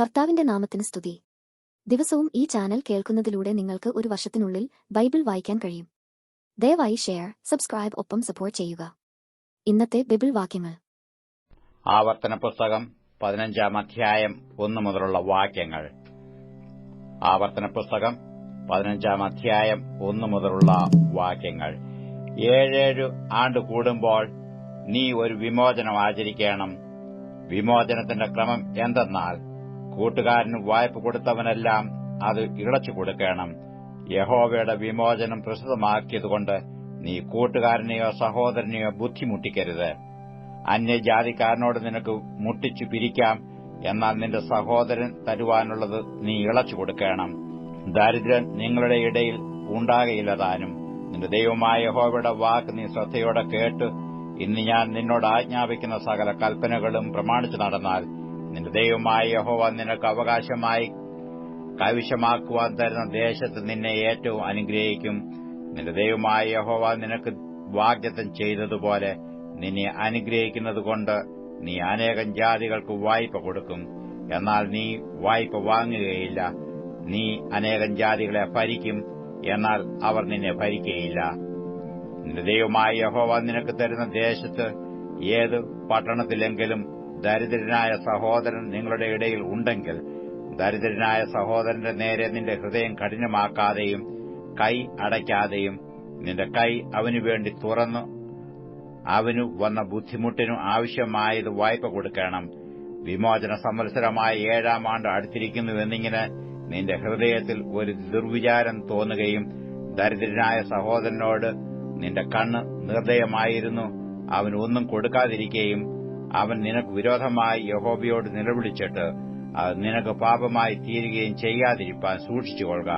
കർത്താവിന്റെ നാമത്തിന് സ്തുതി. ദിവസവും ഈ ചാനൽ കേൾക്കുന്നതിലൂടെ നിങ്ങൾക്ക് ഒരു വർഷത്തിനുള്ളിൽ ബൈബിൾ വായിക്കാൻ കഴിയും. ദയവായി ഷെയർ സബ്സ്ക്രൈബ് ഒപ്പം സപ്പോർട്ട് ചെയ്യുക. ഇന്നത്തെ ബൈബിൾ വാക്യങ്ങൾ. ആവർത്തന പുസ്തകം പതിനഞ്ചാം അധ്യായം ഒന്ന് മുതലുള്ള വാക്യങ്ങൾ. ആവർത്തന പുസ്തകം പതിനഞ്ചാം അധ്യായം ഒന്ന് മുതലുള്ള വാക്യങ്ങൾ. ഏഴേഴു ആണ്ട് കൂടുമ്പോൾ നീ ഒരു വിമോചനം ആചരിക്കണം. വിമോചനത്തിന്റെ ക്രമം എന്തെന്നാൽ കൂട്ടുകാരന് വായ്പ കൊടുത്തവനെല്ലാം അത് ഇളച്ചു കൊടുക്കണം. യഹോവയുടെ വിമോചനം പ്രസിദ്ധമാക്കിയതുകൊണ്ട് നീ കൂട്ടുകാരനെയോ സഹോദരനെയോ ബുദ്ധിമുട്ടിക്കരുത്. അന്യജാതിക്കാരനോട് നിനക്ക് മുട്ടിച്ചു പിരിക്കാം എന്നാൽ നിന്റെ സഹോദരൻ തരുവാനുള്ളത് നീ ഇളച്ചു കൊടുക്കണം. ദരിദ്രൻ നിങ്ങളുടെ ഇടയിൽ ഉണ്ടാകയില്ല താനും. നിന്റെ ദൈവമായ യഹോവയുടെ വാക്ക് നീ ശ്രദ്ധയോടെ കേട്ട് ഇന്ന് ഞാൻ നിന്നോട് ആജ്ഞാപിക്കുന്ന സകല കൽപ്പനകളും പ്രമാണിച്ചു നടന്നാൽ നിന്റെ ദൈവമായ യഹോവ നിനക്ക് അവകാശമായി കൈവശമാക്കുവാൻ തരുന്ന ദേശത്ത് നിന്നെ ഏറ്റവും അനുഗ്രഹിക്കും. നിന്റെ ദൈവമായ യഹോവ നിനക്ക് വാഗ്ദത്തം ചെയ്തതുപോലെ നിന്നെ അനുഗ്രഹിക്കുന്നതുകൊണ്ട് നീ അനേകം ജാതികൾക്ക് വായ്പ കൊടുക്കും. എന്നാൽ നീ വായ്പ വാങ്ങുകയില്ല. നീ അനേകം ജാതികളെ ഭരിക്കും. എന്നാൽ അവർ നിന്നെ ഭരിക്കുകയില്ല നിന്റെ ദൈവമായ യഹോവ നിനക്ക് തരുന്ന ദേശത്ത് ഏത് പട്ടണത്തിലെങ്കിലും ദരിദ്രനായ സഹോദരൻ നിങ്ങളുടെ ഇടയിൽ ഉണ്ടെങ്കിൽ ദരിദ്രനായ സഹോദരന്റെ നേരെ നിന്റെ ഹൃദയം കഠിനമാക്കാതെയും കൈ അടയ്ക്കാതെയും നിന്റെ കൈ അവനു വേണ്ടി തുറന്നു അവനു വന്ന ബുദ്ധിമുട്ടിനു ആവശ്യമായത് വായ്പ കൊടുക്കണം. വിമോചന സംവത്സരമായ ഏഴാം ആണ്ട് അടുത്തിരിക്കുന്നുവെന്നിങ്ങനെ നിന്റെ ഹൃദയത്തിൽ ഒരു ദുർവിചാരം തോന്നുകയും ദരിദ്രനായ സഹോദരനോട് നിന്റെ കണ്ണ് നിർദ്ദയമായിരുന്നു. അവൻ ഒന്നും കൊടുക്കാതിരിക്കുകയും അവൻ നിനക്ക് വിരോധമായി യഹോബിയോട് നിലവിളിച്ചിട്ട് അത് നിനക്ക് പാപമായി തീരുകയും ചെയ്യാതിരിപ്പാൻ സൂക്ഷിച്ചുകൊള്ളുക.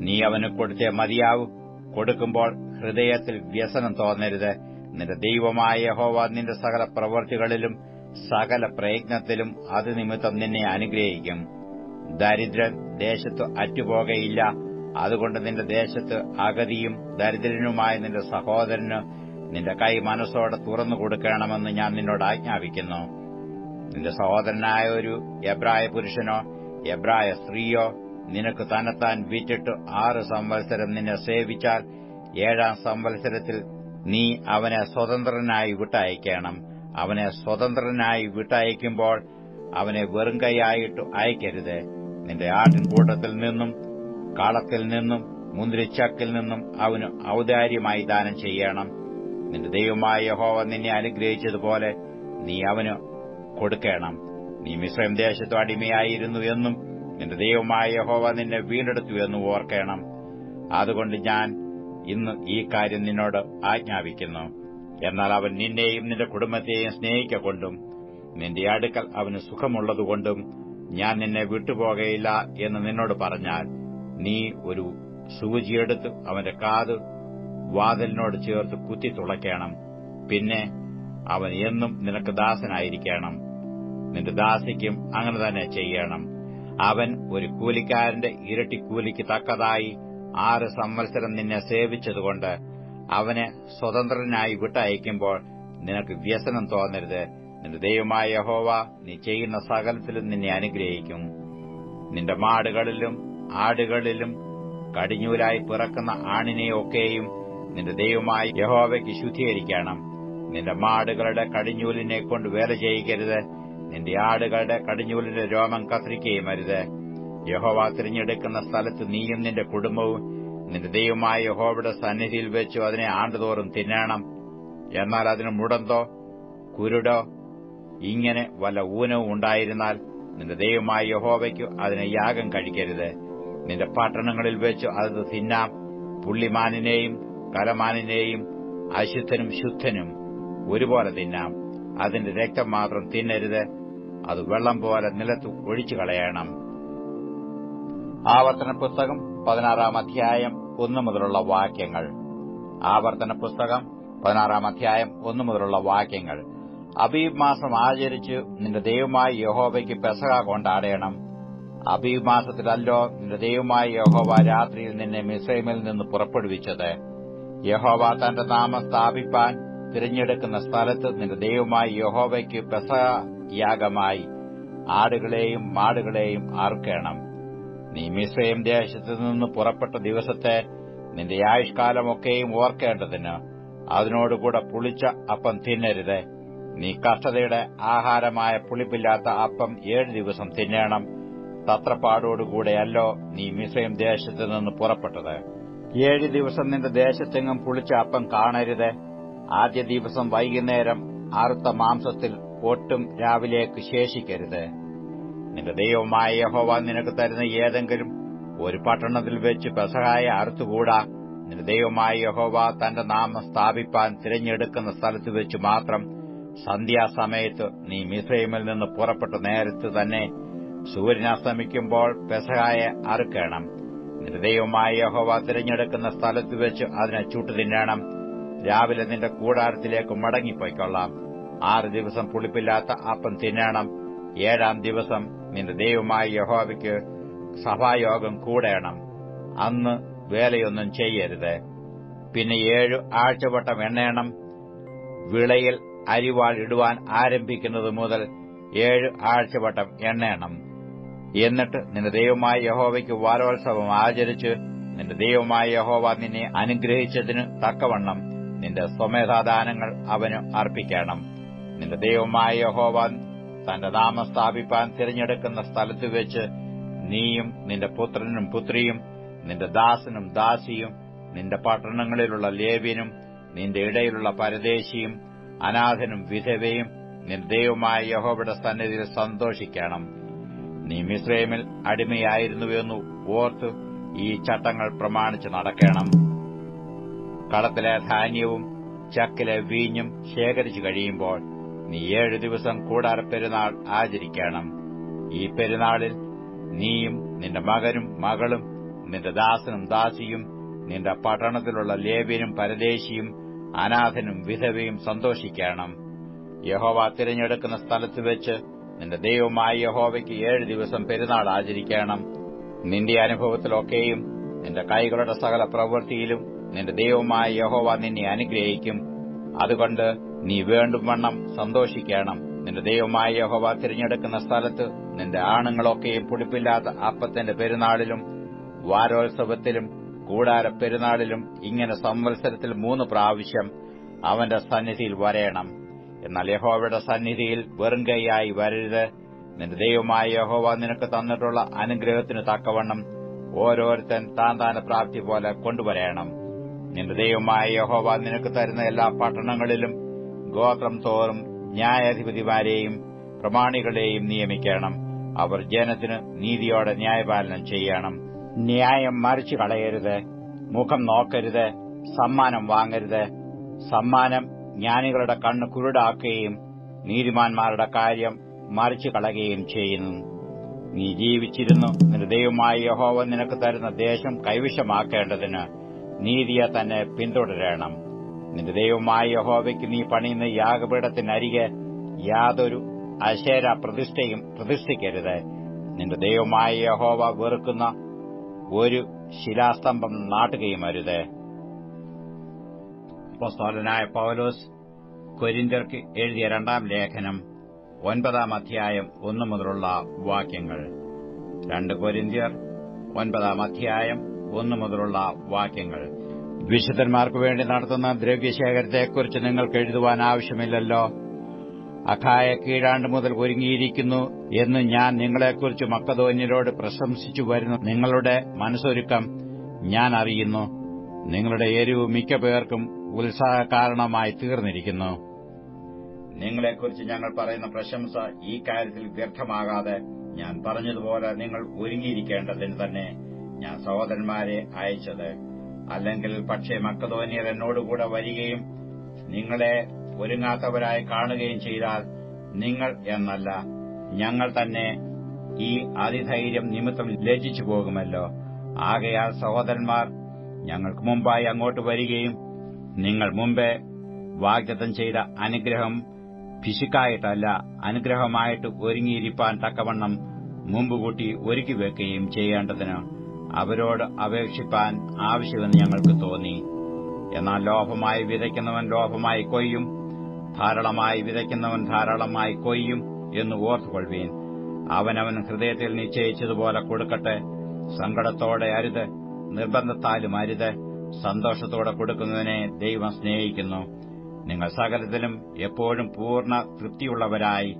നീ അവന് കൊടുത്തേ മതിയാവൂ. കൊടുക്കുമ്പോൾ ഹൃദയത്തിൽ വ്യസനം തോന്നരുത്. നിന്റെ ദൈവമായ യഹോവ നിന്റെ സകല പ്രവൃത്തികളിലും സകല പ്രയത്നത്തിലും അത് നിമിത്തം നിന്നെ അനുഗ്രഹിക്കും. ദരിദ്രൻ ദേശത്ത് അറ്റുപോകയില്ല. അതുകൊണ്ട് നിന്റെ ദേശത്ത് അഗതിയും ദരിദ്രനുമായ നിന്റെ സഹോദരന് നിന്റെ കൈ മനസ്സോടെ തുറന്നു കൊടുക്കണമെന്ന് ഞാൻ നിന്നോട് ആജ്ഞാപിക്കുന്നു. നിന്റെ സഹോദരനായ ഒരു എബ്രായ പുരുഷനോ എബ്രായ സ്ത്രീയോ നിനക്ക് തന്നെത്താൻ വിറ്റിട്ട് ആറ് സംവത്സരം നിന്നെ സേവിച്ചാൽ ഏഴാം സംവത്സരത്തിൽ നീ അവനെ സ്വതന്ത്രനായി വിട്ടയക്കണം. അവനെ സ്വതന്ത്രനായി വിട്ടയക്കുമ്പോൾ അവനെ വെറും കൈയായിട്ട് അയക്കരുത്. നിന്റെ ആട്ടിൻകൂട്ടത്തിൽ നിന്നും കാളത്തിൽ നിന്നും മുന്തിരിച്ചക്കിൽ നിന്നും അവന് ഔദാര്യമായി ദാനം ചെയ്യണം. നിന്റെ ദൈവമായ യഹോവ നിന്നെ അനുഗ്രഹിച്ചതുപോലെ നീ അവന് കൊടുക്കണം. നീ മിശ്രം ദേശത്തു അടിമയായിരുന്നു എന്നും നിന്റെ ദൈവമായ യഹോവ നിന്നെ വീണ്ടെടുത്തു എന്നും ഓർക്കണം. അതുകൊണ്ട് ഞാൻ ഇന്ന് ഈ കാര്യം നിന്നോട് ആജ്ഞാപിക്കുന്നു. എന്നാൽ അവൻ നിന്നെയും നിന്റെ കുടുംബത്തെയും സ്നേഹിക്കൊണ്ടും നിന്റെ അടുക്കൽ അവന് സുഖമുള്ളതുകൊണ്ടും ഞാൻ നിന്നെ വിട്ടുപോകയില്ല എന്ന് നിന്നോട് പറഞ്ഞാൽ നീ ഒരു സൂചിയെടുത്ത് അവന്റെ കാത് വാതിലിനോട് ചേർത്ത് കുത്തി തുളയ്ക്കണം. പിന്നെ അവൻ എന്നും നിനക്ക് ദാസനായിരിക്കണം. നിന്റെ ദാസിക്കും അങ്ങനെ തന്നെ ചെയ്യണം. അവൻ ഒരു കൂലിക്കാരന്റെ ഇരട്ടി കൂലിക്ക് തക്കതായി ആറ് സംവത്സരം നിന്നെ സേവിച്ചതുകൊണ്ട് അവനെ സ്വതന്ത്രനായി വിട്ടയക്കുമ്പോൾ നിനക്ക് വ്യസനം തോന്നരുത്. നിന്റെ ദൈവമായ യഹോവ നീ ചെയ്യുന്ന സകലത്തിലും നിന്നെ അനുഗ്രഹിക്കും. നിന്റെ മാടുകളിലും ആടുകളിലും കടിഞ്ഞൂലായി പിറക്കുന്ന ആണിനെയൊക്കെയും നിന്റെ ദൈവമായി യഹോവയ്ക്ക് ശുദ്ധീകരിക്കണം. നിന്റെ മാടുകളുടെ കടിഞ്ഞൂലിനെ കൊണ്ട് വേല ചെയ്യിക്കരുത്. നിന്റെ ആടുകളുടെ കടിഞ്ഞൂലിന്റെ രോമം കത്തിരിക്കുകയും അരുത്. യഹോവ തിരഞ്ഞെടുക്കുന്ന സ്ഥലത്ത് നീയും നിന്റെ കുടുംബവും നിന്റെ ദൈവമായ യഹോവയുടെ സന്നിധിയിൽ വെച്ചു അതിനെ ആണ്ടുതോറും തിന്നണം. എന്നാൽ അതിന് മുടന്തോ കുരുടോ ഇങ്ങനെ വല്ല ഊനവും ഉണ്ടായിരുന്നാൽ നിന്റെ ദൈവമായ യഹോവയ്ക്കു അതിനെ യാഗം കഴിക്കരുത്. നിന്റെ പട്ടണങ്ങളിൽ വെച്ചു അത് തിന്നാം. പുള്ളിമാനിനെയും കലമാനിനെയും അശുദ്ധനും ശുദ്ധനും ഒരുപോലെ തിന്നാം. അതിന്റെ രക്തം മാത്രം തിന്നരുത്. അത് വെള്ളം പോലെ നിലത്ത് ഒഴിച്ചു കളയണം. ആവർത്തന പുസ്തകം പതിനാറാം അധ്യായം ഒന്നു മുതലുള്ള വാക്യങ്ങൾ. ആവർത്തന പുസ്തകം പതിനാറാം അധ്യായം ഒന്നു മുതലുള്ള വാക്യങ്ങൾ. അബീബ് മാസം ആചരിച്ച് നിന്റെ ദൈവമായ യഹോബയ്ക്ക് പെസക കൊണ്ടാടേണം. അബീബ് മാസത്തിലല്ലോ നിന്റെ ദൈവമായ യഹോവ രാത്രിയിൽ നിന്നെ മിസൈമിൽ നിന്ന് പുറപ്പെടുവിച്ചത്. യഹോവ തന്റെ നാമം സ്ഥാപിപ്പാൻ തിരഞ്ഞെടുക്കുന്ന സ്ഥലത്ത് നിന്റെ ദൈവമായി യഹോവയ്ക്ക് പെസയാഗമായി ആടുകളെയും മാടുകളെയും ആർക്കേണം. നീ മിശ്രയും ദേശത്തു നിന്ന് പുറപ്പെട്ട ദിവസത്തെ നിന്റെ ആയുഷ്കാലമൊക്കെയും ഓർക്കേണ്ടതിന് അതിനോടുകൂടെ പുളിച്ച അപ്പം തിന്നരുത്. നീ കഷ്ടതയുടെ ആഹാരമായ പുളിപ്പില്ലാത്ത അപ്പം ഏഴ് ദിവസം തിന്നേണം. തത്രപ്പാടോടുകൂടെയല്ലോ നീ മിശ്രയും ദേശത്തു നിന്ന് പുറപ്പെട്ടത്. ഏഴ് ദിവസം നിന്റെ ദേശത്തെങ്ങും പുളിച്ച അപ്പം കാണരുത്. ആദ്യ ദിവസം വൈകുന്നേരം അറുത്ത മാംസത്തിൽ ഒട്ടും രാവിലേക്ക് ശേഷിക്കരുത്. നിന്റെ ദൈവമായ യഹോവ നിനക്ക് തരുന്ന ഏതെങ്കിലും ഒരു പട്ടണത്തിൽ വെച്ച് പെസഹായ അറുത്തുകൂടാ. നിന്റെ ദൈവമായ യഹോവ തന്റെ നാമം സ്ഥാപിപ്പാൻ തിരഞ്ഞെടുക്കുന്ന സ്ഥലത്ത് വെച്ച് മാത്രം സന്ധ്യാസമയത്ത് നീ മിസ്രൈമിൽ നിന്ന് പുറപ്പെട്ട നേരത്ത് തന്നെ സൂര്യനാസ്തമിക്കുമ്പോൾ പെസഹായ അറുക്കണം. ദൈവമായ യഹോവ തിരഞ്ഞെടുക്കുന്ന സ്ഥലത്ത് വെച്ച് അതിനെ ചുട്ടു തിന്നണം രാവിലെ നിന്റെ കൂടാരത്തിലേക്ക് മടങ്ങിപ്പോയിക്കൊള്ളാം. ആറ് ദിവസം പുളിപ്പില്ലാത്ത അപ്പം തിന്നണം. ഏഴാം ദിവസം നിന്റെ ദൈവമായ യഹോവയ്ക്ക് സഭായോഗം കൂടേണം. അന്ന് വേലയൊന്നും ചെയ്യരുത്. പിന്നെ ഏഴ് ആഴ്ചവട്ടം എണ്ണയണം വിളയിൽ അരിവാൾ ഇടുവാൻ ആരംഭിക്കുന്നത് മുതൽ ഏഴ് ആഴ്ചവട്ടം എണ്ണയണം എന്നിട്ട് നിന്റെ ദൈവമായ യഹോവയ്ക്ക് വാരോത്സവം ആചരിച്ച് നിന്റെ ദൈവമായ യഹോവ നിന്നെ അനുഗ്രഹിച്ചതിന് തക്കവണ്ണം നിന്റെ സ്വമേധാദാനങ്ങൾ അവന് അർപ്പിക്കണം. നിന്റെ ദൈവമായ യഹോവ തന്റെ നാമം സ്ഥാപിപ്പാൻ തിരഞ്ഞെടുക്കുന്ന സ്ഥലത്ത് വെച്ച് നീയും നിന്റെ പുത്രനും പുത്രിയും നിന്റെ ദാസനും ദാസിയും നിന്റെ പട്ടണങ്ങളിലുള്ള ലേവ്യനും നിന്റെ ഇടയിലുള്ള പരദേശിയും അനാഥനും വിധവയും നിന്റെ ദൈവമായ യഹോവയുടെ സന്നിധിയിൽ സന്തോഷിക്കണം. നീ മിശ്രൈമിൽ അടിമയായിരുന്നുവെന്നു ഓർത്ത് ഈ ചട്ടങ്ങൾ പ്രമാണിച്ച് നടക്കണം. കളത്തിലെ ധാന്യവും ചക്കിലെ വീഞ്ഞും ശേഖരിച്ചു കഴിയുമ്പോൾ നീ ഏഴു ദിവസം കൂടാര പെരുന്നാൾ ആചരിക്കണം. ഈ പെരുന്നാളിൽ നീയും നിന്റെ മകനും മകളും നിന്റെ ദാസനും ദാസിയും നിന്റെ പട്ടണത്തിലുള്ള ലേവ്യനും പരദേശിയും അനാഥനും വിധവയും സന്തോഷിക്കണം. യഹോവ തിരഞ്ഞെടുക്കുന്ന സ്ഥലത്ത് വെച്ച് നിന്റെ ദൈവമായ യഹോവയ്ക്ക് ഏഴ് ദിവസം പെരുന്നാൾ ആചരിക്കണം. നിന്റെ അനുഭവത്തിലൊക്കെയും നിന്റെ കൈകളുടെ സകല പ്രവൃത്തിയിലും നിന്റെ ദൈവമായ യഹോവ നിന്നെ അനുഗ്രഹിക്കും. അതുകൊണ്ട് നീ വേണ്ടും വണ്ണം സന്തോഷിക്കണം. നിന്റെ ദൈവമായ യഹോവ തിരഞ്ഞെടുക്കുന്ന സ്ഥലത്ത് നിന്റെ ആണുങ്ങളൊക്കെയും പുടിപ്പില്ലാത്ത അപ്പത്തിന്റെ പെരുന്നാളിലും വാരോത്സവത്തിലും കൂടാര പെരുന്നാളിലും ഇങ്ങനെ സംവത്സരത്തിൽ മൂന്ന് പ്രാവശ്യം അവന്റെ സന്നിധിയിൽ വരയണം എന്നാൽ യഹോവയുടെ സന്നിധിയിൽ വെറും കൈയായി വരരുത്. നിന്റെ ദൈവമായ യഹോവ നിനക്ക് തന്നിട്ടുള്ള അനുഗ്രഹത്തിന് തക്കവണ്ണം ഓരോരുത്തൻ താൻ താന പ്രാപ്തി പോലെ കൊണ്ടുവരേണം. നിന്റെ ദൈവമായ യഹോവ നിനക്ക് തരുന്ന എല്ലാ പട്ടണങ്ങളിലും ഗോത്രം തോറും ന്യായാധിപതിമാരെയും പ്രമാണികളെയും നിയമിക്കണം. അവർ ജനത്തിന് നീതിയോടെ ന്യായപാലനം ചെയ്യണം. ന്യായം മറിച്ചു കളയരുത്. മുഖം നോക്കരുത്. സമ്മാനം വാങ്ങരുത്. സമ്മാനം ജ്ഞാനികളുടെ കണ്ണ് കുരുടാക്കുകയും നീതിമാന്മാരുടെ കാര്യം മറിച്ചു കളയുകയും ചെയ്യുന്നു. നീ ജീവിച്ചിരുന്നു നിന്റെ യഹോവ നിനക്ക് തരുന്ന ദേശം കൈവശമാക്കേണ്ടതിന് നീതിയെ തന്നെ പിന്തുടരണം. നിന്റെ ദൈവമായ യഹോവയ്ക്ക് നീ പണിയുന്ന യാഗപീഠത്തിനരികെ യാതൊരു അശേര പ്രതിഷ്ഠയും പ്രതിഷ്ഠിക്കരുത്. നിന്റെ ദൈവമായ യഹോവ വെറുക്കുന്ന ഒരു ശിലാസ്തംഭം നാട്ടുകയും അരുത്. പൗലോസ് കൊരിന്ത്യർക്ക് എഴുതിയ രണ്ടാം ലേഖനം ഒൻപതാം അധ്യായം ഒന്നു മുതലുള്ള വാക്യങ്ങൾ. രണ്ട് കൊരിന്ത്യർ ഒൻപതാം അധ്യായം ഒന്നു മുതലുള്ള വാക്യങ്ങൾ. വിശുദ്ധന്മാർക്ക് വേണ്ടി നടത്തുന്ന ദ്രവ്യശേഖരത്തെക്കുറിച്ച് നിങ്ങൾക്ക് എഴുതുവാൻ ആവശ്യമില്ലല്ലോ. അഖായ കീഴാണ്ട് മുതൽ ഒരുങ്ങിയിരിക്കുന്നു എന്ന് ഞാൻ നിങ്ങളെക്കുറിച്ച് മക്കതോന്യരോട് പ്രശംസിച്ചു വരുന്ന. നിങ്ങളുടെ മനസ്സൊരുക്കം ഞാൻ അറിയുന്നു. നിങ്ങളുടെ എരിവ് മിക്ക പേർക്കും ഉത്സാഹകാരണമായി തീർന്നിരിക്കുന്നു. നിങ്ങളെക്കുറിച്ച് ഞങ്ങൾ പറയുന്ന പ്രശംസ ഈ കാര്യത്തിൽ വ്യർത്ഥമാകാതെ ഞാൻ പറഞ്ഞതുപോലെ നിങ്ങൾ ഒരുങ്ങിയിരിക്കേണ്ടതിന് തന്നെ ഞാൻ സഹോദരന്മാരെ അയച്ചത്. അല്ലെങ്കിൽ പക്ഷേ മക്കതോനിയർ എന്നോടുകൂടെ വരികയും നിങ്ങളെ ഒരുങ്ങാത്തവരായി കാണുകയും ചെയ്താൽ നിങ്ങൾ എന്നല്ല ഞങ്ങൾ തന്നെ ഈ അതിധൈര്യം നിമിത്തം ലജിച്ചു പോകുമല്ലോ. ആകയാൽ സഹോദരന്മാർ ഞങ്ങൾക്ക് മുമ്പായി അങ്ങോട്ട് വരികയും നിങ്ങൾ മുമ്പേ വാഗ്ദത്തം ചെയ്ത അനുഗ്രഹം പിശുക്കായിട്ടല്ല അനുഗ്രഹമായിട്ട് ഒരുങ്ങിയിരിപ്പാൻ തക്കവണ്ണം മുമ്പുകൂട്ടി ഒരുക്കി വെക്കുകയും ചെയ്യേണ്ടതിന് അവരോട് അപേക്ഷിപ്പാൻ ആവശ്യമെന്ന് ഞങ്ങൾക്ക് തോന്നി. എന്നാൽ ലോഭമായി വിതയ്ക്കുന്നവൻ ലോഭമായി കൊയ്യും ധാരാളമായി വിതയ്ക്കുന്നവൻ ധാരാളമായി കൊയ്യും എന്ന് ഓർത്തുകൊള്ളുവീൻ. അവനവൻ ഹൃദയത്തിൽ നിശ്ചയിച്ചതുപോലെ കൊടുക്കട്ടെ സങ്കടത്തോടെ അരുത് നിർബന്ധത്താലും അരുത് സന്തോഷത്തോടെ കൊടുക്കുന്നതിനെ ദൈവം സ്നേഹിക്കുന്നു. നിങ്ങൾ സകലത്തിലും എപ്പോഴും പൂർണ തൃപ്തിയുള്ളവരായി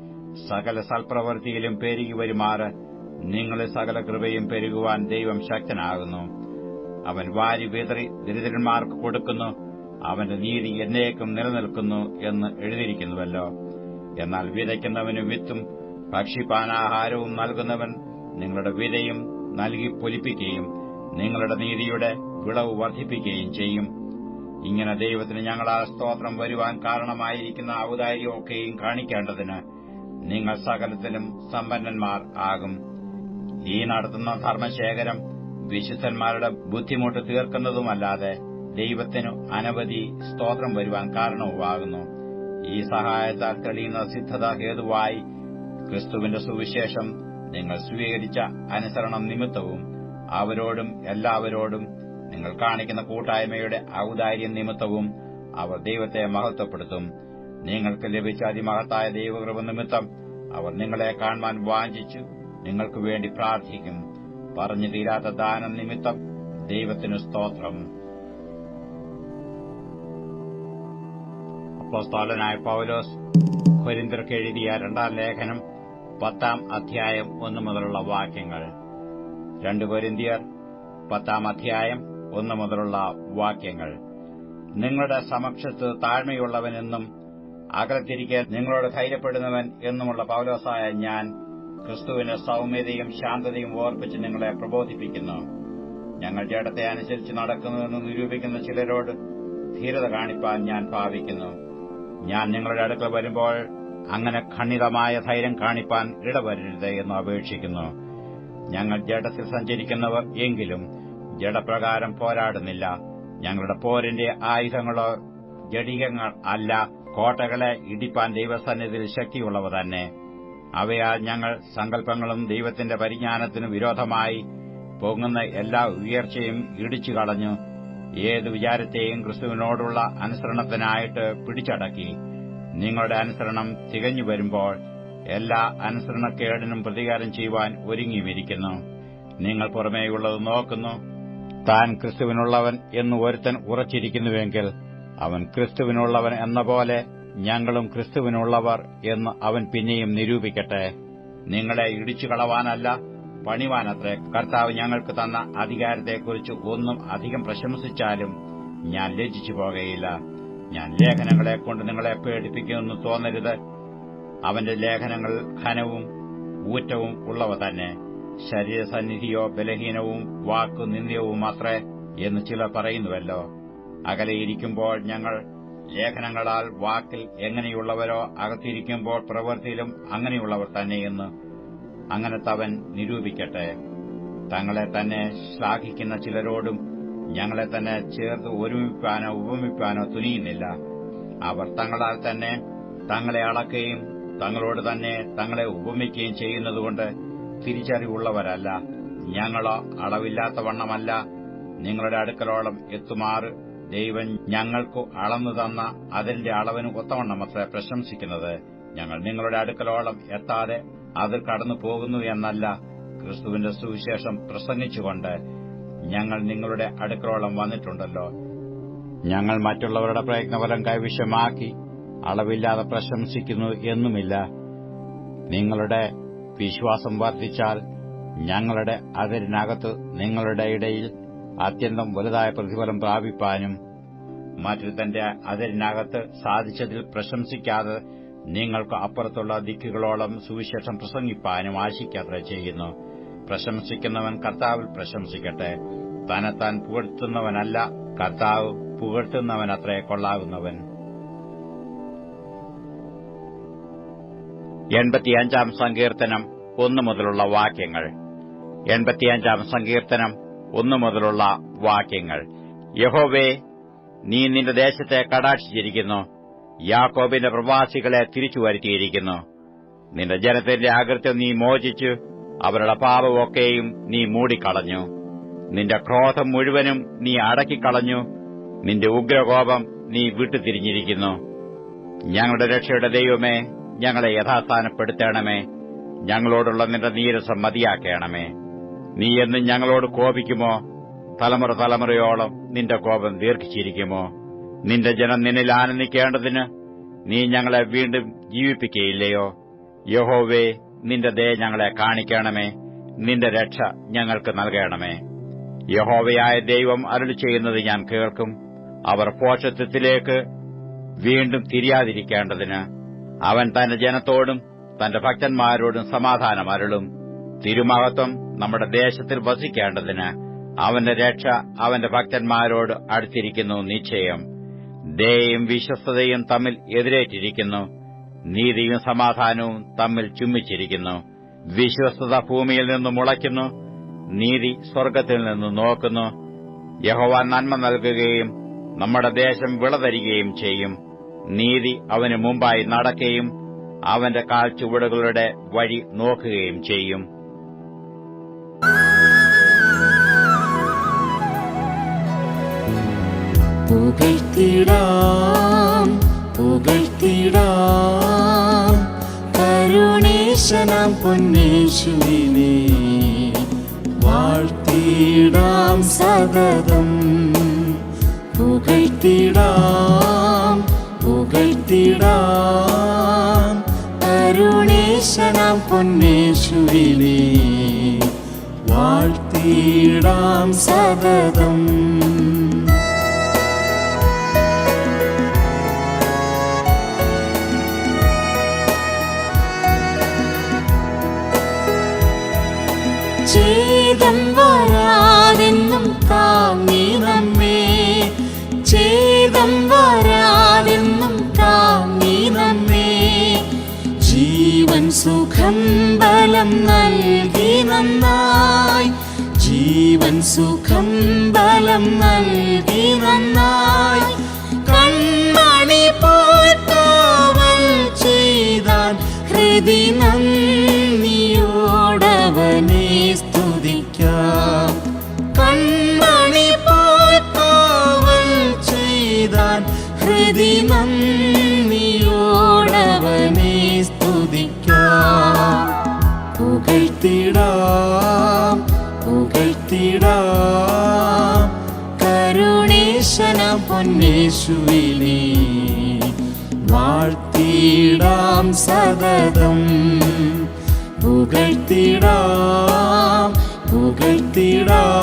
സകല സൽപ്രവൃത്തിയിലും പെരുകി വരുമാറ് നിങ്ങളെ സകല കൃപയും പെരുകുവാൻ ദൈവം ശക്തനാകുന്നു. അവൻ വാരി വിതറി ദരിദ്രന്മാർക്ക് കൊടുക്കുന്നു. അവന്റെ നീതി എന്നേക്കും നിലനിൽക്കുന്നു എന്ന് എഴുതിയിരിക്കുന്നുവല്ലോ. എന്നാൽ വിതയ്ക്കുന്നവന് വിത്തും ഭക്ഷിപ്പാനാഹാരവും നൽകുന്നവൻ നിങ്ങളുടെ വിതയും നൽകി പൊലിപ്പിക്കുകയും നിങ്ങളുടെ നീതിയുടെ വിളവ് വർദ്ധിപ്പിക്കുകയും ചെയ്യും. ഇങ്ങനെ ദൈവത്തിന് ആ സ്തോത്രം വരുവാൻ കാരണമായിരിക്കുന്ന ഔദാര്യമൊക്കെയും കാണിക്കേണ്ടതിന് നിങ്ങൾ സകലത്തിലും സമ്പന്നന്മാർ ആകും. ഈ നടത്തുന്ന ധർമ്മശേഖരം വിശുദ്ധന്മാരുടെ ബുദ്ധിമുട്ട് തീർക്കുന്നതുമല്ലാതെ ദൈവത്തിനു അനവധി സ്തോത്രം വരുവാൻ കാരണവുമാകുന്നു. ഈ സഹായത്താൽ തെളിയുന്ന സിദ്ധത ഹേതുവായി ക്രിസ്തുവിന്റെ സുവിശേഷം നിങ്ങൾ സ്വീകരിച്ച അനുസരണം നിമിത്തവും അവരോടും എല്ലാവരോടും നിങ്ങൾ കാണിക്കുന്ന കൂട്ടായ്മയുടെ ഔദാര്യം നിമിത്തവും അവർ ദൈവത്തെ മഹത്വപ്പെടുത്തും. നിങ്ങൾക്ക് ലഭിച്ച അതിമഹത്തായ ദൈവകൃപ നിമിത്തം അവർ നിങ്ങളെ കാണുവാൻ വാഞ്ചിച്ചു നിങ്ങൾക്ക് വേണ്ടി പ്രാർത്ഥിക്കും. പറഞ്ഞു തീരാത്ത ദാനം നിമിത്തം ദൈവത്തിനു സ്തോത്രം. അപ്പോസ്തോലനായ പൗലോസ് കൊരിന്തർക്ക് എഴുതിയ രണ്ടാം ലേഖനം പത്താം അധ്യായം ഒന്നു മുതലുള്ള വാക്യങ്ങൾ. രണ്ടു കൊരിന്തിയർ പത്താം അധ്യായം ഒന്നു മുതലുള്ള വാക്യങ്ങൾ. നിങ്ങളുടെ സമക്ഷത്ത് താഴ്മയുള്ളവനെന്നും അകലത്തിരിക്കാൻ നിങ്ങളോട് ധൈര്യപ്പെടുന്നവൻ എന്നുമുള്ള പൌലോസായ ഞാൻ ക്രിസ്തുവിന് സൌമ്യതയും ശാന്തതയും ഓർപ്പിച്ച് നിങ്ങളെ പ്രബോധിപ്പിക്കുന്നു. ഞങ്ങൾ ജഡത്തെ അനുസരിച്ച് നടക്കുന്നുവെന്ന് നിരൂപിക്കുന്ന ചിലരോട് ധീരത കാണിപ്പാൻ ഞാൻ ഭാവിക്കുന്നു ഞാൻ നിങ്ങളുടെ അടുക്കൽ വരുമ്പോൾ അങ്ങനെ ഖണ്ഡിതമായ ധൈര്യം കാണിപ്പാൻ ഇടവരരുത് എന്ന് അപേക്ഷിക്കുന്നു. ഞങ്ങൾ ജഡത്തിൽ സഞ്ചരിക്കുന്നവർ എങ്കിലും ജഡപ്രകാരം പോരാടുന്നില്ല. ഞങ്ങളുടെ പോരിന്റെ ആയുധങ്ങളോ ജടികങ്ങൾ അല്ല. കോട്ടകളെ ഇടിപ്പാൻ ദൈവസന്നിധിയിൽ ശക്തിയുള്ളവ തന്നെ. അവയാൽ ഞങ്ങൾ സങ്കല്പങ്ങളും ദൈവത്തിന്റെ പരിജ്ഞാനത്തിനു വിരോധമായി പൊങ്ങുന്ന എല്ലാ ഉയർച്ചയും ഇടിച്ചു കളഞ്ഞു. ഏത് വിചാരത്തെയും ക്രിസ്തുവിനോടുള്ള അനുസരണത്തിനായിട്ട് പിടിച്ചടക്കി. നിങ്ങളുടെ അനുസരണം തികഞ്ഞു വരുമ്പോൾ എല്ലാ അനുസരണക്കേടിനും പ്രതികാരം ചെയ്യുവാൻ ഒരുങ്ങിയിരിക്കുന്നു നിങ്ങൾ പുറമേയുള്ളത് നോക്കുന്നു. താൻ ക്രിസ്തുവിനുള്ളവൻ എന്ന് ഒരുത്തൻ ഉറച്ചിരിക്കുന്നുവെങ്കിൽ അവൻ ക്രിസ്തുവിനുള്ളവൻ എന്ന പോലെ ഞങ്ങളും ക്രിസ്തുവിനുള്ളവർ എന്ന് അവൻ പിന്നെയും നിരൂപിക്കട്ടെ. നിങ്ങളെ ഇടിച്ചു കളവാനല്ല പണിവാനത്രേ. കർത്താവ് ഞങ്ങൾക്ക് തന്ന അധികാരത്തെക്കുറിച്ച് ഒന്നും അധികം പ്രശംസിച്ചാലും ഞാൻ ലജ്ജിച്ചു പോകയില്ല. ഞാൻ ലേഖനങ്ങളെ കൊണ്ട് നിങ്ങളെ പേടിപ്പിക്കുമെന്ന് തോന്നരുത്. അവന്റെ ലേഖനങ്ങൾ ഘനവും ഊറ്റവും ഉള്ളവ തന്നെ. ശരീരസന്നിധിയോ ബലഹീനവും വാക്കു നിന്ദ്യവും മാത്രേ എന്ന് ചിലർ പറയുന്നുവല്ലോ. അകലെയിരിക്കുമ്പോൾ ഞങ്ങൾ ലേഖനങ്ങളാൽ വാക്കിൽ എങ്ങനെയുള്ളവരോ അകത്തിരിക്കുമ്പോൾ പ്രവൃത്തിയിലും അങ്ങനെയുള്ളവർ തന്നെയെന്ന് അങ്ങനത്തവൻ നിരൂപിക്കട്ടെ. തങ്ങളെ തന്നെ ശ്ലാഘിക്കുന്ന ചിലരോടും ഞങ്ങളെ തന്നെ ചേർത്ത് ഒരുമിപ്പാനോ ഉപമിപ്പാനോ തുനിയുന്നില്ല. അവർ തങ്ങളാൽ തന്നെ തങ്ങളെ അളക്കുകയും തങ്ങളോട് തന്നെ തങ്ങളെ ഉപമിക്കുകയും ചെയ്യുന്നതുകൊണ്ട് തിരിച്ചറിവുള്ളവരല്ല. ഞങ്ങളോ അളവില്ലാത്ത വണ്ണമല്ല. നിങ്ങളുടെ അടുക്കലോളം എത്തുമാറ്. ദൈവം ഞങ്ങൾക്കു അളന്നു തന്ന അതിന്റെ അളവിന് ഒത്തവണ്ണമത്ര പ്രശംസിക്കുന്നത്. ഞങ്ങൾ നിങ്ങളുടെ അടുക്കലോളം എത്താതെ അത് കടന്നു പോകുന്നു എന്നല്ല ക്രിസ്തുവിന്റെ സുവിശേഷം പ്രസംഗിച്ചുകൊണ്ട് ഞങ്ങൾ നിങ്ങളുടെ അടുക്കളോളം വന്നിട്ടുണ്ടല്ലോ. ഞങ്ങൾ മറ്റുള്ളവരുടെ പ്രയത്നഫലം കൈവശമാക്കി അളവില്ലാതെ പ്രശംസിക്കുന്നു എന്നുമില്ല. നിങ്ങളുടെ വിശ്വാസം വർദ്ധിച്ചാൽ ഞങ്ങളുടെ അതിരിനകത്ത് നിങ്ങളുടെ ഇടയിൽ അത്യന്തം വലുതായ പ്രതിഫലം പ്രാപിപ്പാനും മറ്റൊരുത്തന്റെ അതിരിനകത്ത് സാധിച്ചതിൽ പ്രശംസിക്കാതെ നിങ്ങൾക്ക് അപ്പുറത്തുള്ള ദിക്കുകളോളം സുവിശേഷം പ്രസംഗിപ്പാനും ആശിക്കാത്ര ചെയ്യുന്നു. പ്രശംസിക്കുന്നവൻ കർത്താവിൽ പ്രശംസിക്കട്ടെ. തന്നെത്താൻ പുകഴ്ത്തുന്നവനല്ല കർത്താവ് പുകഴ്ത്തുന്നവനത്രേ കൊള്ളാകുന്നവൻ എൺപത്തിയഞ്ചാം സങ്കീർത്തനം ഒന്നു മുതലുള്ള വാക്യങ്ങൾ. എൺപത്തിയഞ്ചാം സങ്കീർത്തനം ഒന്നു മുതലുള്ള വാക്യങ്ങൾ. യഹോവേ നീ നിന്റെ ദേശത്തെ കടാക്ഷിച്ചിരിക്കുന്നു. യാക്കോബിന്റെ പ്രവാസികളെ തിരിച്ചു വരുത്തിയിരിക്കുന്നു. നിന്റെ ജനത്തിന്റെ അകൃത്യം നീ മോചിച്ചു. അവരുടെ പാപമൊക്കെയും നീ മൂടിക്കളഞ്ഞു. നിന്റെ ക്രോധം മുഴുവനും നീ അടക്കിക്കളഞ്ഞു. നിന്റെ ഉഗ്രകോപം നീ വിട്ടുതിരിഞ്ഞിരിക്കുന്നു. ഞങ്ങളുടെ രക്ഷയുടെ ദൈവമേ ഞങ്ങളെ യഥാസ്ഥാനപ്പെടുത്തേണമേ. ഞങ്ങളോടുള്ള നിന്റെ നീരസം മതിയാക്കണമേ. നീ എന്നും ഞങ്ങളോട് കോപിക്കുമോ? തലമുറ തലമുറയോളം നിന്റെ കോപം ദീർഘിച്ചിരിക്കുമോ? നിന്റെ ജനം നിന്നിൽ ആനന്ദിക്കേണ്ടതിന് നീ ഞങ്ങളെ വീണ്ടും ജീവിപ്പിക്കയില്ലയോ? യഹോവേ നിന്റെ ദയ ഞങ്ങളെ കാണിക്കണമേ. നിന്റെ രക്ഷ ഞങ്ങൾക്ക് നൽകണമേ. യഹോവയായ ദൈവം അരുളി ചെയ്യുന്നത് ഞാൻ കേൾക്കും. അവർ പോഷത്വത്തിലേക്ക് വീണ്ടും തിരിയാതിരിക്കേണ്ടതിന് അവൻ തന്റെ ജനത്തോടും തന്റെ ഭക്തന്മാരോടും സമാധാനം തിരുമഹത്വം നമ്മുടെ ദേശത്തിൽ വസിക്കേണ്ടതിന് അവന്റെ രക്ഷ അവന്റെ ഭക്തന്മാരോട് അടുത്തിരിക്കുന്നു നിശ്ചയം. ദയയും വിശ്വസ്തതയും തമ്മിൽ എതിരേറ്റിരിക്കുന്നു. നീതിയും സമാധാനവും തമ്മിൽ ചുമ്മിച്ചിരിക്കുന്നു വിശ്വസ്തത ഭൂമിയിൽ നിന്നും മുളയ്ക്കുന്നു. നീതി സ്വർഗത്തിൽ നിന്നും നോക്കുന്നു. യഹോവ നന്മ നൽകുകയും നമ്മുടെ ദേശം വിളതരികയും ചെയ്യും. നീതി അവന് മുമ്പായി നടക്കുകയും അവന്റെ കാൽ ചുവടുകളുടെ വഴി നോക്കുകയും ചെയ്യും. പുകഴ്ത്തിടാം പുകഴ്ത്തിടാം. കരുണേശനാം പൊന്നേശുവിനെ വാഴ്ത്തിടാം സതതം പുകഴ്ത്തിടാം. പുകഴ്ത്തിടാം അരുണേശനാം പൊന്നേശുവിനെ വാഴ്ത്തിടാം സതതം. സുഖം ബലം നൽകി നന്നായി. ജീവൻ സുഖം ബലം നൽകി നന്നായി. കൺമണി പോത്താവൽ ചെയ്താൻ ഹൃദി നന്ദിയോടവനെ സ്തുതിക്കാം. കൺമണി പോത്താവൽ ചെയ്താൻ ഹൃദി നന്ദിയോടവനെ പുകഴ്ത്തിടാം പുകഴ്ത്തിടാം കരുണേശന പൊന്നേശുവിനെ വാഴ്ത്തിടാം സതതം. പുകഴ്ത്തിടാം പുകഴ്ത്തിടാം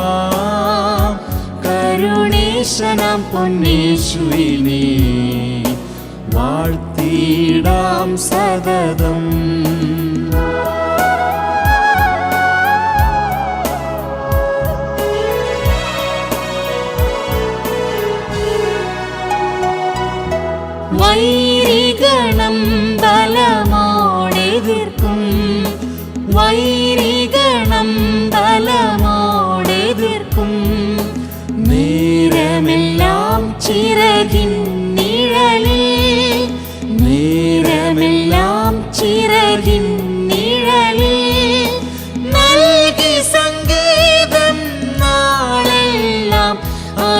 കരുണേശന പൊന്നേശുവിനെ വാഴ്ത്തിടാം സതതം.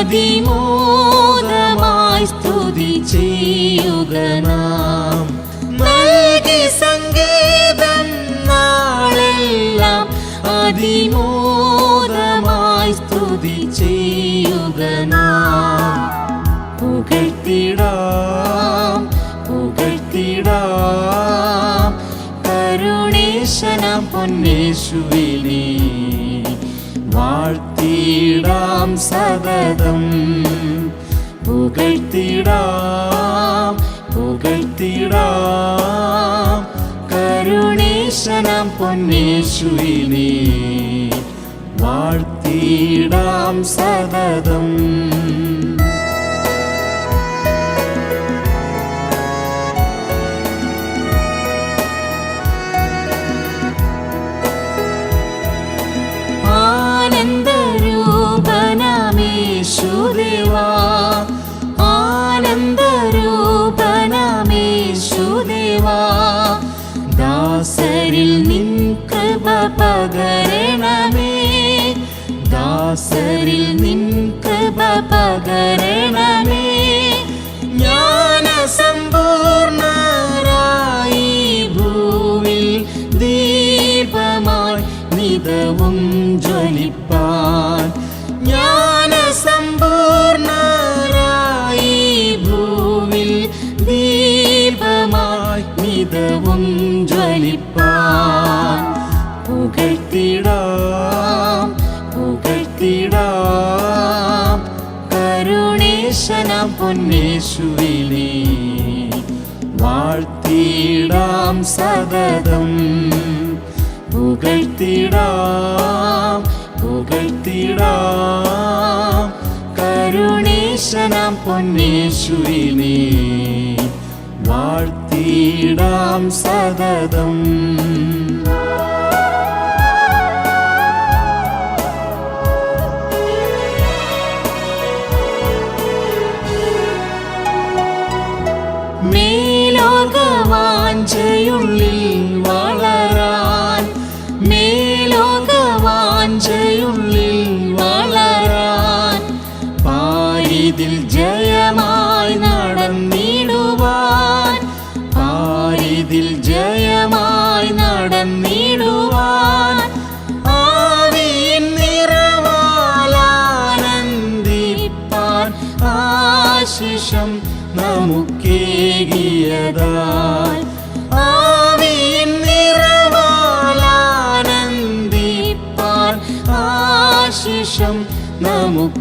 അതിമോദമായി സ്തുതി ചെയ്യുക നാം. നൽകി സംഗീതം നാളെല്ലാം അതിമോദമായി സ്തുതി ചെയ്യുക നാം. പുകഴ്ത്തിടാം പുകഴ്ത്തിടാം. കരുണേശന പൊന്നേശുവിനെ വാഴ്ത്തിടാം സതതം പുകഴ്ത്തിടാം പുകഴ്ത്തിടാം. കരുണേശനം പൊന്നേശുവിനെ വാഴ്ത്തിടാം സതതം പകരണമേ ദാസരിൽ നിൻ കൃപ പകരണമേ വാഴ്ത്തിടാം സതതം പുകഴ്ത്തിടാം പുകഴ്ത്തിടാം. കരുണേശനാം പൊന്നേശുവിനെ വാഴ്ത്തിടാം ആശിഷം നമുക്കേകിയതായി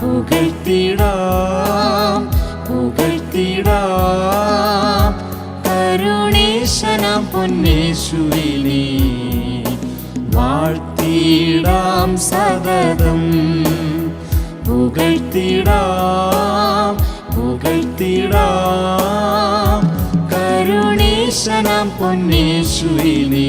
പുകഴ്ത്തിടാം പുകഴ്ത്തിടാം. കരുണേശനം പൊന്നേശുവിനെ വാഴ്ത്തിടാം സതതം പുകഴ്ത്തിടാം പുകഴ്ത്തിടാം. കരുണേശനാം പൊന്നേശുവിനെ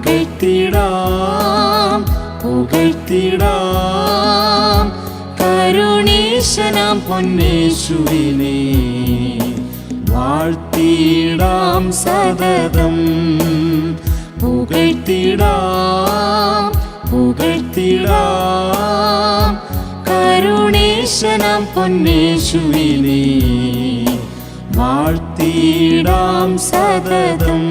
പുകഴ്ത്തിടാം പുകഴ്ത്തിടാം. കരുണീശനാം പൊന്നേശുവിനെ വാഴ്ത്തിടാം സതതം പുകഴ്ത്തിടാം പുകഴ്ത്തിടാം. കരുണേശനാം പൊന്നേശുവിനെ വാഴ്ത്തിടാം സതതം